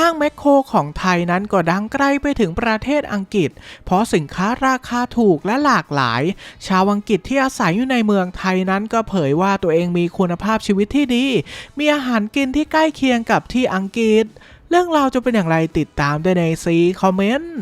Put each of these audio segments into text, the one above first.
ห้างแมคโครของไทยนั้นก็ดังไกลไปถึงประเทศอังกฤษ เพราะสินค้าราคาถูกและหลากหลาย ชาวอังกฤษที่อาศัยอยู่ในเมืองไทยนั้นก็เผยว่าตัวเองมีคุณภาพชีวิตที่ดี มีอาหารกินที่ใกล้เคียงกับที่อังกฤษ เรื่องราวจะเป็นอย่างไรติดตามได้ในซีคอมเมนต์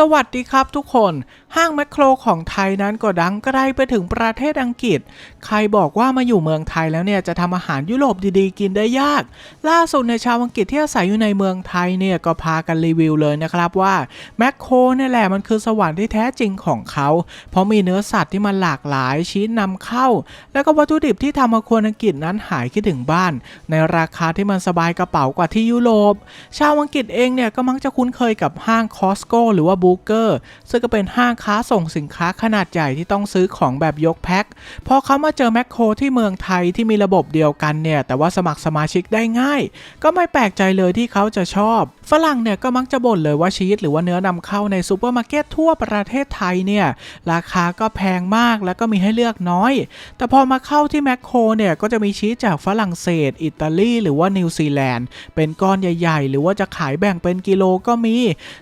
สวัสดีครับทุกคน ห้างแมคโครของไทยนั้นก็ดังไกลไปถึงประเทศอังกฤษ ใครบอกว่ามาอยู่เมืองไทยแล้วเนี่ยจะทำอาหารยุโรปดีๆ กินได้ยาก ล่าสุดในชาวอังกฤษที่อาศัยอยู่ในเมืองไทยเนี่ยก็พากันรีวิวเลยนะครับว่าแมคโครเนี่ยแหละมันคือสวรรค์ที่แท้จริงของเขา เพราะมีเนื้อสัตว์ที่มันหลากหลายชิ้นนำเข้า แล้วก็วัตถุดิบที่ทำมาคนอังกฤษนั้นหายคิดถึงบ้าน ในราคาที่มันสบายกระเป๋ากว่าที่ยุโรป ชาวอังกฤษเองเนี่ยก็มักจะคุ้นเคยกับห้างคอสโกหรือว่าบูเกอร์ซึ่งก็เป็นห้างค้าส่งสินค้าขนาดใหญ่ที่ต้องซื้อของแบบยกแพ็คพอเขามาเจอแมคโครที่เมืองไทยที่มีระบบเดียวกันเนี่ยแต่ว่าสมัครสมาชิกได้ง่าย ก็ไม่แปลกใจเลยที่เขาจะชอบ ฝรั่งเนี่ยก็มักจะบ่นเลยว่าชีสหรือว่าเนื้อนำเข้าในซูเปอร์มาร์เก็ตทั่วประเทศไทยเนี่ยราคาก็แพงมากแล้วก็มีให้เลือกน้อย แต่พอมาเข้าที่แมคโครเนี่ยก็จะมีชีสจากฝรั่งเศส อิตาลีหรือว่านิวซีแลนด์ เป็นก้อนใหญ่ๆ หรือว่าจะขายแบ่งเป็นกิโลก็มี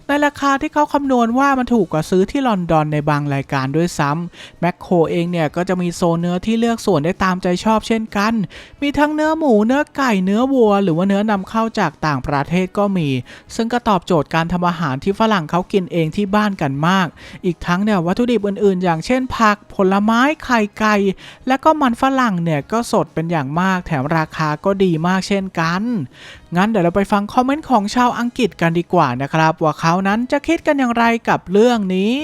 ในราคาที่เขาคำนวณว่ามันถูกกว่าซื้อที่ลอนดอนในบางรายการด้วยซ้ำแมคโครเองเนี่ยก็จะมีโซนเนื้อที่เลือกส่วนได้ตามใจชอบเช่นกัน มีทั้งเนื้อหมูเนื้อไก่เนื้อวัว หรือว่าเนื้อนำเข้าจากต่างประเทศก็มี ซึ่งก็ตอบโจทย์การทำอาหารที่ฝรั่งเขากินเองที่บ้านกันมาก อีกทั้งเนี่ยวัตถุดิบอื่น ๆ อย่างเช่นผักผลไม้ไข่ไก่ และก็มันฝรั่งเนี่ยก็สดเป็นอย่างมากแถมราคาก็ดีมากเช่นกัน งั้นเดี๋ยวเราไปฟังคอมเมนต์ของชาวอังกฤษกันดีกว่านะครับ ว่าเขานั้นจะคิดกันอย่างไรกับเรื่องนี้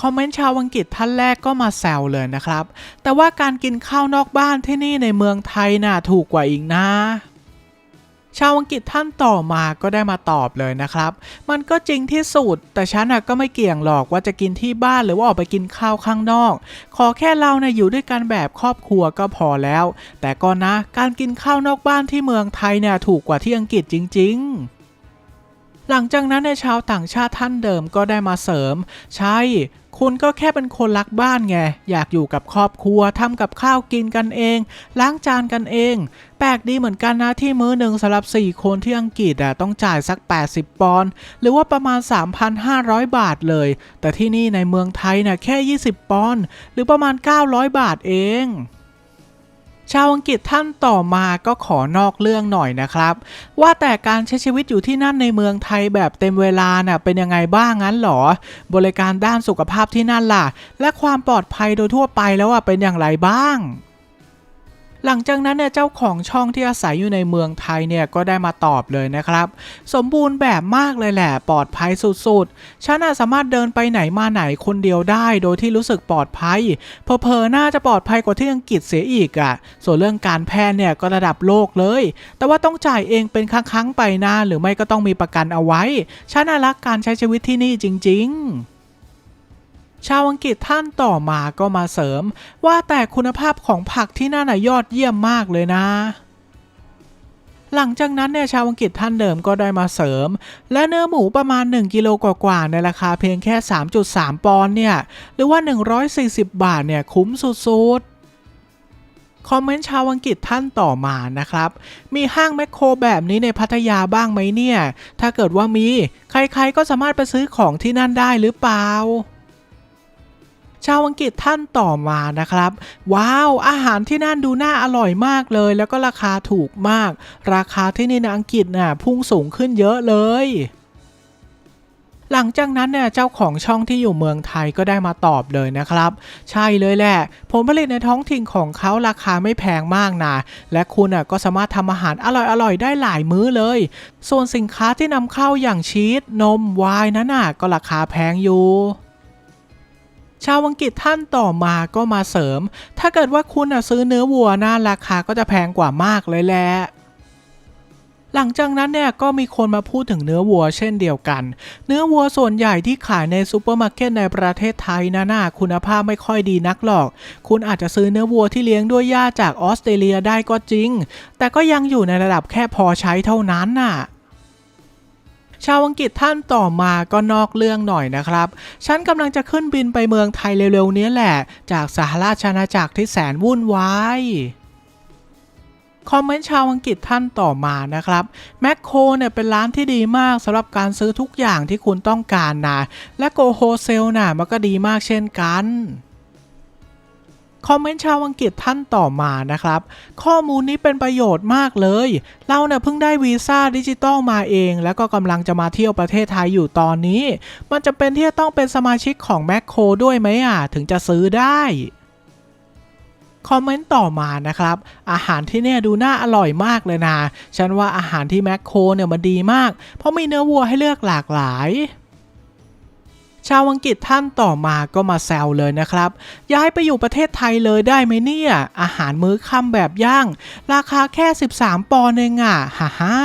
คอมเมนต์ชาวอังกฤษท่านแรกก็มาแซวเลยนะครับ แต่ว่าการกินข้าวนอกบ้านที่นี่ในเมืองไทยน่ะถูกกว่าอีกนะ ชาวอังกฤษท่านต่อมาก็ได้มาตอบเลยนะครับ มันก็จริงที่สุด แต่ฉันก็ไม่เกี่ยงหรอกว่าจะกินที่บ้านหรือว่าออกไปกินข้าวข้างนอก ขอแค่เราเนี่ยอยู่ด้วยกันแบบครอบครัวก็พอแล้ว แต่ก็นะ การกินข้าวนอกบ้านที่เมืองไทยเนี่ยถูกกว่าที่อังกฤษจริง ๆ หลังจากนั้นในชาวต่างชาติท่านเดิมก็ได้มาเสริม ใช่ คุณก็แค่เป็นคนรักบ้านไง อยากอยู่กับครอบครัวทำกับข้าวกินกันเอง ล้างจานกันเอง แปลกดีเหมือนกันนะที่มื้อหนึ่งสำหรับ 4 คนที่อังกฤษอะต้องจ่ายสัก 80 ปอนด์หรือว่าประมาณ 3,500 บาทเลย แต่ที่นี่ในเมืองไทยน่ะแค่ 20 ปอนด์หรือประมาณ 900 บาทเอง ชาวอังกฤษท่านต่อมาก็ขอนอกเรื่องหน่อยนะครับ ว่าแต่การใช้ชีวิตอยู่ที่นั่นในเมืองไทยแบบเต็มเวลาน่ะเป็นยังไงบ้างงั้นหรอ บริการด้านสุขภาพที่นั่นล่ะ และความปลอดภัยโดยทั่วไปแล้วอะเป็นอย่างไรบ้าง หลังจากนั้นเนี่ยเจ้าของช่องที่อาศัยอยู่ในเมืองไทยเนี่ยก็ได้มาตอบเลยนะครับ สมบูรณ์แบบมากเลยแหละปลอดภัยสุดๆ ฉันสามารถเดินไปไหนมาไหนคนเดียวได้ โดยที่รู้สึกปลอดภัยเพอๆน่าจะปลอดภัยกว่าที่อังกฤษเสียอีกอะ่ะ ส่วนเรื่องการแพทย์เนี่ยก็ระดับโลกเลย แต่ว่าต้องจ่ายเองเป็นครั้งๆไปนะหรือไม่ก็ต้องมีประกันเอาไว้ฉันรักการใช้ชีวิตที่นี่จริง ๆ ชาวอังกฤษท่านต่อมาก็มาเสริม ว่าแต่คุณภาพของผักที่น่าน่ะยอดเยี่ยมมากเลยนะ หลังจากนั้นเนี่ยชาวอังกฤษท่านเดิมก็ได้มาเสริม และเนื้อหมูประมาณ 1 กิโลกว่าๆในราคาเพียงแค่ 3.3 ปอนด์เนี่ย หรือว่า 140 บาทเนี่ยคุ้มสุดๆคอมเมนต์ชาวอังกฤษท่านต่อมานะครับ มีห้างแมคโครแบบนี้ในพัทยาบ้างไหมเนี่ย ถ้าเกิดว่ามี ใครๆก็สามารถไปซื้อของที่นั่นได้หรือเปล่า ชาวอังกฤษท่านต่อมานะครับ ว้าว อาหารที่นั่นดูน่าอร่อยมากเลย แล้วก็ราคาถูกมาก ราคาที่นี่ในอังกฤษน่ะพุ่งสูงขึ้นเยอะเลยหลังจากนั้นเนี่ยเจ้าของช่องที่อยู่เมืองไทยก็ได้มาตอบเลยนะครับ ใช่เลยแหละผลผลิตในท้องถิ่นของเขาราคาไม่แพงมากนะและคุณอะก็สามารถทำอาหารอร่อยๆ ได้หลายมื้อเลย ส่วนสินค้าที่นำเข้าอย่างชีสนมไวน์นั้นน่ะก็ราคาแพงอยู่ ชาวอังกฤษท่านต่อมาก็มาเสริม ถ้าเกิดว่าคุณน่ะซื้อเนื้อวัวนะราคาก็จะแพงกว่ามากเลยแหละหลังจากนั้นเนี่ยก็มีคนมาพูดถึงเนื้อวัวเช่นเดียวกัน เนื้อวัวส่วนใหญ่ที่ขายในซูเปอร์มาร์เก็ตในประเทศไทยนะน่าคุณภาพไม่ค่อยดีนักหรอก คุณอาจจะซื้อเนื้อวัวที่เลี้ยงด้วยหญ้าจากออสเตรเลียได้ก็จริง แต่ก็ยังอยู่ในระดับแค่พอใช้เท่านั้นน่ะ ชาวอังกฤษท่านต่อมาก็นอกเรื่องหน่อยนะครับ ฉันกำลังจะขึ้นบินไปเมืองไทยเร็วๆนี้แหละ จากสหราชอาณาจักรที่แสนวุ่นวายคอมเมนต์ชาวอังกฤษท่านต่อมานะครับแมคโครเนี่ยเป็นร้านที่ดีมากสำหรับการซื้อทุกอย่างที่คุณต้องการนะและโกโฮเซลน่ะมันก็ดีมากเช่นกัน คอมเมนต์ชาวอังกฤษท่านต่อมานะครับ ข้อมูลนี้เป็นประโยชน์มากเลย เราเนี่ยเพิ่งได้วีซ่าดิจิตอลมาเอง แล้วก็กำลังจะมาเที่ยวประเทศไทยอยู่ตอนนี้ มันจะเป็นที่จะต้องเป็นสมาชิกของแมคโครด้วยไหมอะ ถึงจะซื้อได้คอมเมนต์ต่อมานะครับ อาหารที่เนี่ยดูน่าอร่อยมากเลยนะ ฉันว่าอาหารที่แมคโครเนี่ยมันดีมาก เพราะมีเนื้อวัวให้เลือกหลากหลาย ชาวอังกฤษท่านต่อมาก็มาแซวเลยนะครับ ย้ายไปอยู่ประเทศไทยเลยได้ไหมเนี่ย อาหารมื้อค่ำแบบย่าง ราคาแค่ 13 ปอนด์เองอะฮ่าฮ่า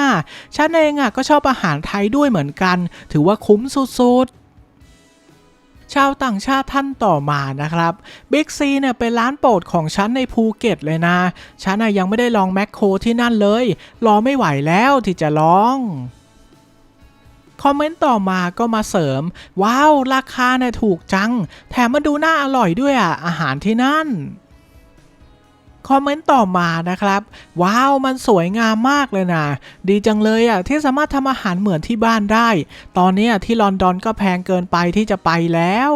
ฉันเองอะก็ชอบอาหารไทยด้วยเหมือนกัน ถือว่าคุ้มสุดๆชาวต่างชาติท่านต่อมานะครับบิ๊กซีเนี่ยเป็นร้านโปรดของฉันในภูเก็ตเลยนะ ฉันน่ะยังไม่ได้ลองแมคโครที่นั่นเลย รอไม่ไหวแล้วที่จะลอง คอมเมนต์ต่อมาก็มาเสริม ว้าว ราคาเนี่ยถูกจัง แถมมาดูน่าอร่อยด้วยอะ อาหารที่นั่นคอมเมนต์ต่อมานะครับ ว้าวมันสวยงามมากเลยนะดีจังเลยอะที่สามารถทำอาหารเหมือนที่บ้านได้ ตอนนี้ที่ลอนดอนก็แพงเกินไปที่จะไปแล้ว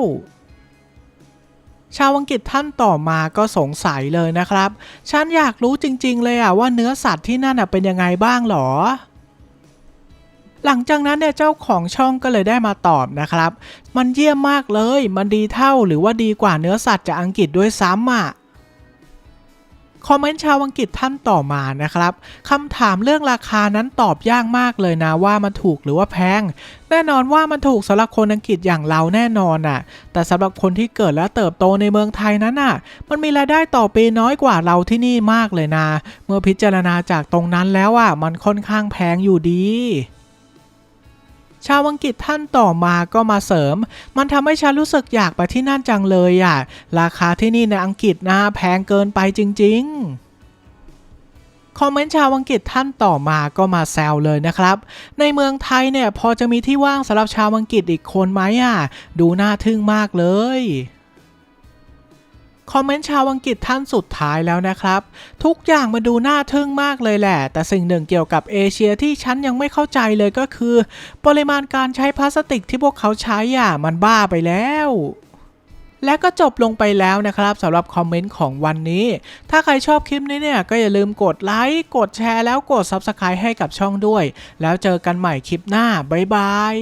ชาวอังกฤษท่านต่อมาก็สงสัยเลยนะครับ ฉันอยากรู้จริง ๆ เลยอะว่าเนื้อสัตว์ที่นั่นอะเป็นยังไงบ้างหรอ หลังจากนั้นเนี่ยเจ้าของช่องก็เลยได้มาตอบนะครับ มันเยี่ยมมากเลย มันดีเท่าหรือว่าดีกว่าเนื้อสัตว์จากอังกฤษด้วยซ้ำอะคอมเมนต์ชาวอังกฤษท่านต่อมานะครับคำถามเรื่องราคานั้นตอบยากมากเลยนะว่ามันถูกหรือว่าแพง แน่นอนว่ามันถูกสำหรับคนอังกฤษอย่างเราแน่นอนน่ะ แต่สำหรับคนที่เกิดและเติบโตในเมืองไทยนั้นน่ะ มันมีรายได้ต่อปีน้อยกว่าเราที่นี่มากเลยนะ เมื่อพิจารณาจากตรงนั้นแล้วอะมันค่อนข้างแพงอยู่ดี ชาวอังกฤษท่านต่อมาก็มาเสริม มันทำให้ฉันรู้สึกอยากไปที่นั่นจังเลยอะ ราคาที่นี่ในอังกฤษนะแพงเกินไปจริง ๆคอมเมนต์ชาวอังกฤษท่านต่อมาก็มาแซวเลยนะครับ ในเมืองไทยเนี่ยพอจะมีที่ว่างสำหรับชาวอังกฤษอีกคนไหมอะ ดูน่าทึ่งมากเลย คอมเมนต์ชาวอังกฤษท่านสุดท้ายแล้วนะครับ ทุกอย่างมาดูน่าทึ่งมากเลยแหละ แต่สิ่งหนึ่งเกี่ยวกับเอเชียที่ฉันยังไม่เข้าใจเลยก็คือ ปริมาณการใช้พลาสติกที่พวกเขาใช้อะมันบ้าไปแล้วและก็จบลงไปแล้วนะครับสำหรับคอมเมนต์ของวันนี้ ถ้าใครชอบคลิปนี้เนี่ย ก็อย่าลืมกดไลค์ กดแชร์แล้วกด Subscribe ให้กับช่องด้วย แล้วเจอกันใหม่คลิปหน้า บ๊ายบาย